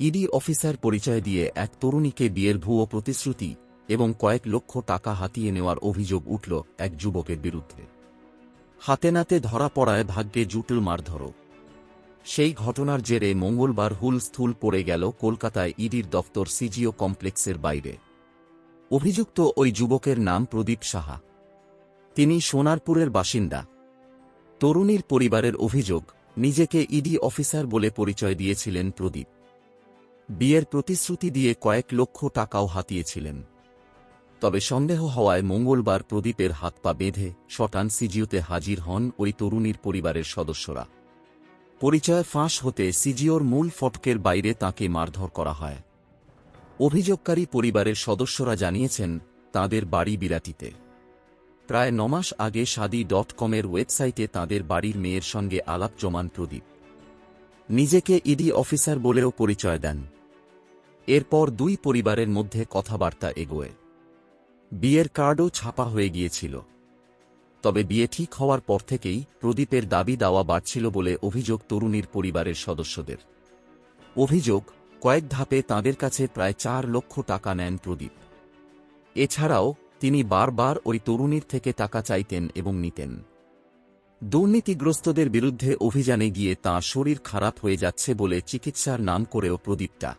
ED officer পরিচয় দিয়ে এক তরুণীকে বিয়ের ভুয়ো প্রতিশ্রুতি এবং কয়েক লক্ষ টাকা হাতিয়ে নেওয়ার অভিযোগ উঠল এক যুবকের বিরুদ্ধে। হাতে নাতে ধরা পড়ায় ভাগ্যে জুটল মারধরও। সেই ঘটনার জেরে মঙ্গলবার হুলস্থুল পড়ে গেল কলকাতায় ইডির দফতর সিজিও কমপ্লেক্সের বাইরে। অভিযুক্ত ওই যুবকের নাম প্রদীপ সাহা। তিনি সোনারপুরের বাসিন্দা। তরুণীর পরিবারের অভিযোগ, নিজেকে ইডি অফিসার বলে পরিচয় দিয়েছিলেন প্রদীপ। বিয়ের প্রতিশ্রুতি দিয়ে কয়েক লক্ষ টাকাও হাতিয়েছিলেন। তবে সন্দেহ হওয়ায় মঙ্গলবার প্রদীপের হাত পা বেঁধে শটান সিজিওতে হাজির হন ওই তরুণীর পরিবারের সদস্যরা। পরিচয় ফাঁস হতে সিজিওর মূল ফটকের বাইরে তাকে মারধর করা হয়। অভিযোগকারী পরিবারের সদস্যরা জানিয়েছেন, তাদের বাড়ি বিরাটিতে। প্রায় নমাস আগে শাদি ডট কমের ওয়েবসাইটে তাদের বাড়ির মেয়ের সঙ্গে আলাপ জমান প্রদীপ। নিজেকে ইডি অফিসার বলেও পরিচয় দেন। এরপর দুই পরিবারের মধ্যে কথাবার্তা এগোয়। বিয়ের কার্ডও ছাপা হয়ে গিয়েছিল। তবে বিয়ে ঠিক হওয়ার পর থেকেই প্রদীপের দাবি দাওয়া বাড়ছিল বলে অভিযোগ তরুণীর পরিবারের সদস্যদের। অভিযোগ, কয়েক ধাপে তাঁদের কাছে প্রায় চার লক্ষ টাকা নেন প্রদীপ। এছাড়াও তিনি বারবার ওই তরুণীর থেকে টাকা চাইতেন এবং নিতেন। দুর্নীতিগ্রস্তদের বিরুদ্ধে অভিযানে গিয়ে তাঁর শরীর খারাপ হয়ে যাচ্ছে বলে চিকিৎসার নাম করেও প্রদীপটা।